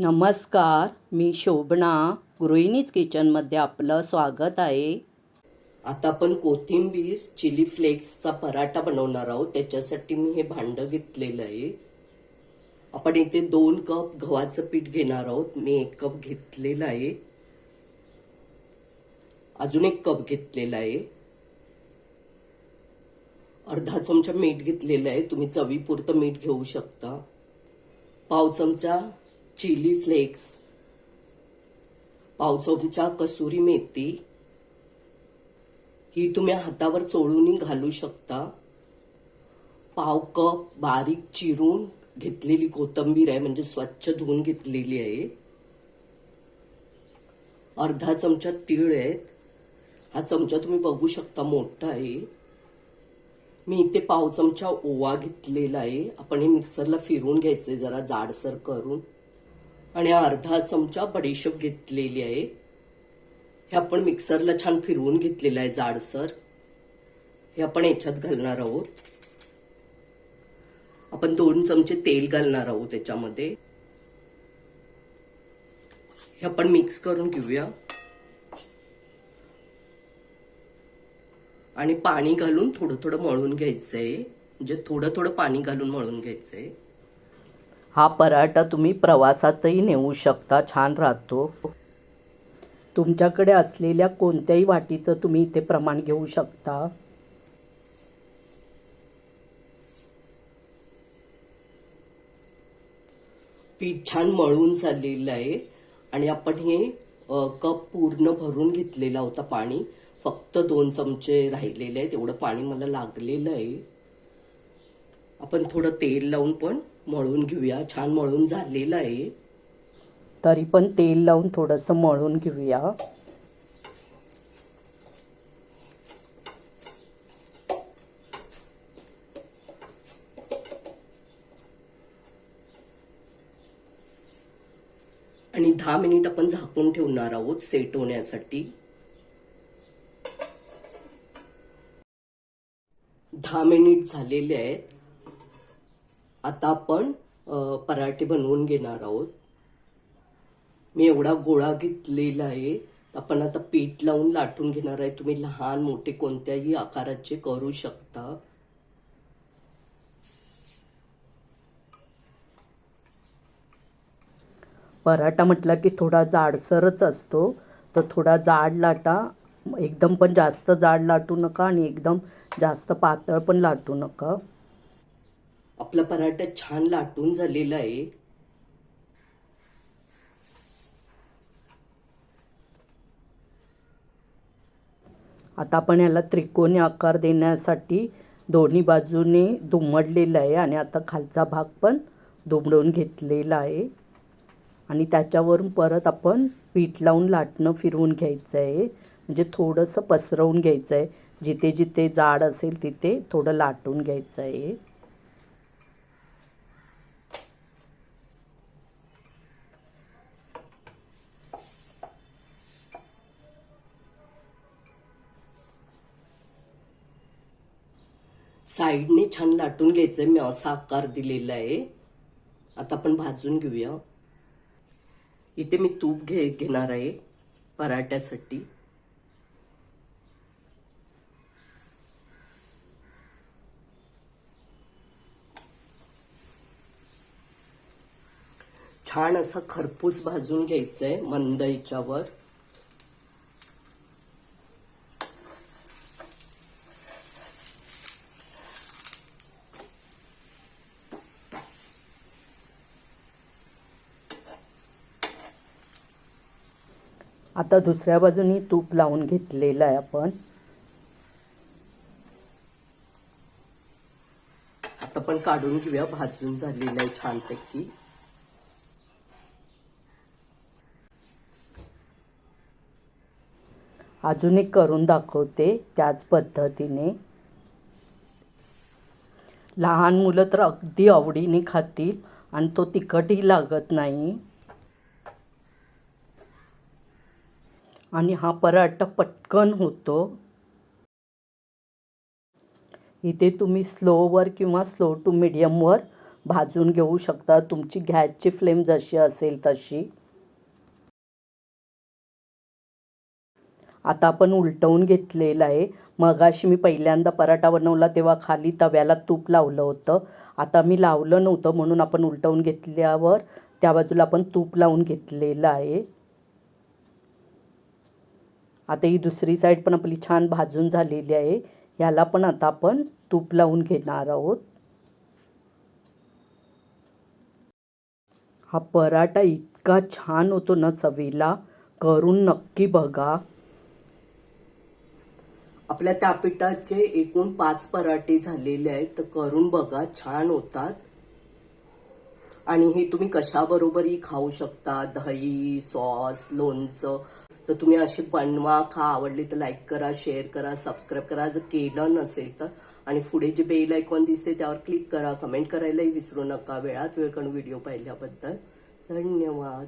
नमस्कार मी शोभना. गृहिणीच किचनमध्ये आपलं स्वागत आहे. आता आपण कोथिंबीर चिली फ्लेक्सचा पराठा बनवणार आहोत. त्याच्यासाठी मी हे भांडं घेतलेलं आहे. आपण इथे दोन कप गव्हाचं पीठ घेणार आहोत. मी एक कप घेतलेलं आहे. अजून एक कप घेतलेला आहे. अर्धा चमचा मीठ घेतलेलं आहे. तुम्ही चवीपुरतं मीठ घेऊ शकता. पाव चमचा चिली फ्लेक्स. पाव चमचा कसुरी मेथी. ही तुम्ही हातावर चोळून घालू शकता. पाव कप बारीक चिरून घेतलेली कोथंबीर आहे म्हणजे स्वच्छ धुवून घेतलेली आहे. अर्धा चमचा तीळ आहेत. हा चमचा तुम्ही बघू शकता मोठा आहे. मी इथे पाव चमचा ओवा घेतलेला आहे. आपण हे मिक्सरला फिरवून घ्यायचे जरा जाडसर करून. आणि अर्धा चमचा बडीशोप घेतलेली आहे. हे आपण मिक्सरला छान फिरवून घेतलेलं आहे जाडसर. हे आपण याच्यात घालणार आहोत. आपण दोन चमचे तेल घालणार आहोत त्याच्यामध्ये हे आपण मिक्स करून घेऊया. आणि पाणी घालून थोडं थोडं मळून घ्यायचंय. म्हणजे थोडं थोडं पाणी घालून मळून घ्यायचंय. हा पराठा तुम्ही प्रवासातही नेऊ शकता छान राहतो. तुमच्याकडे असलेल्या कोणत्याही वाटीचं तुम्ही इथे प्रमाण घेऊ शकता. पीठ छान मळून झालेलं आहे आणि आपण हे कप पूर्ण भरून घेतलेला होता पाणी. फक्त दोन चमचे राहिलेले आहेत एवढं पाणी मला लागलेलं आहे. आपण थोडं तेल लावून पण मळून घेऊया. छान मळून झालेलं आहे. तरी पण तेल लावून थोडंसं मळून घेऊया. आणि दहा मिनिट आपण झाकून ठेवणार आहोत सेट होण्यासाठी. दहा मिनिट झालेले आहेत. आता आपण पराठे बनवून घेणार आहोत. मी एवढा गोळा घेतलेला आहे आपण आता पीठ लावून लाटून घेणार आहे. तुम्ही लहान मोठे कोणत्याही आकाराचे करू शकता. पराठा म्हटला की थोडा जाडसरच असतो. तर थोडा जाड लाटा एकदम पण जास्त जाड लाटू नका आणि एकदम जास्त पातळ पण लाटू नका. आपला पराठा छान लाटून झालेला आहे. आता आपण याला त्रिकोणी आकार देण्यासाठी दोन्ही बाजूने दुमडलेलं आहे आणि आता खालचा भाग पण दुमडून घेतलेला आहे. आणि त्याच्यावरून परत आपण पीठ लावून लाटणं फिरवून घ्यायचं आहे. म्हणजे थोडंसं पसरवून घ्यायचं आहे. जिथे जिथे जाड असेल तिथे थोडं लाटून घ्यायचं आहे. साईडने छान लाटून घ्यायचं आहे मी असा आकार दिलेला आहे. आता आपण भाजून घेऊया. इथे मी तूप घे घेणार आहे पराठ्यासाठी. छान असा खरपूस भाजून घ्यायचंय मंद याच्यावर. आता दुसऱ्या बाजूनी तूप लावून घेतलेलं आहे आपण. आता पण काढून घेऊया भाजून झालेलं आहे छानपैकी. अजून एक करून दाखवते त्याच पद्धतीने. लहान मुलं तर अगदी आवडीने खातील आणि तो तिखटही लागत नाही. आणि हा पराठा पटकन होतो. इथे तुम्ही स्लोवर किंवा स्लो टू मिडियमवर भाजून घेऊ शकता. तुमची गॅसची फ्लेम जशी असेल तशी. आता आपण उलटवून घेतलेलं आहे. मगाशी मी पहिल्यांदा पराठा बनवला तेव्हा खाली तव्याला तूप लावलं होतं. आता मी लावलं नव्हतं म्हणून आपण उलटवून घेतल्यावर त्या बाजूला आपण तूप लावून घेतलेलं आहे. आता ही दुसरी साईड पण आपली छान भाजून झालेली आहे. ह्याला पण आता आपण तूप लावून घेणार आहोत. हा पराठा इतका छान होतो ना चवीला. करून नक्की बघा. आपल्या त्या पिठाचे एकूण पाच पराठे झालेले आहेत तर करून बघा छान होतात. आणि हे तुम्ही कशाबरोबरही खाऊ शकता दही सॉस लोणचं तर तुम्ही असे बनवा खा आवडली तर लाईक करा शेअर करा सबस्क्राईब करा. जर केलं नसेल तर. आणि पुढे जे बेल आयकॉन दिसते त्यावर क्लिक करा. कमेंट करायलाही विसरू नका. वेळात वेळ व्हिडिओ पाहिल्याबद्दल धन्यवाद.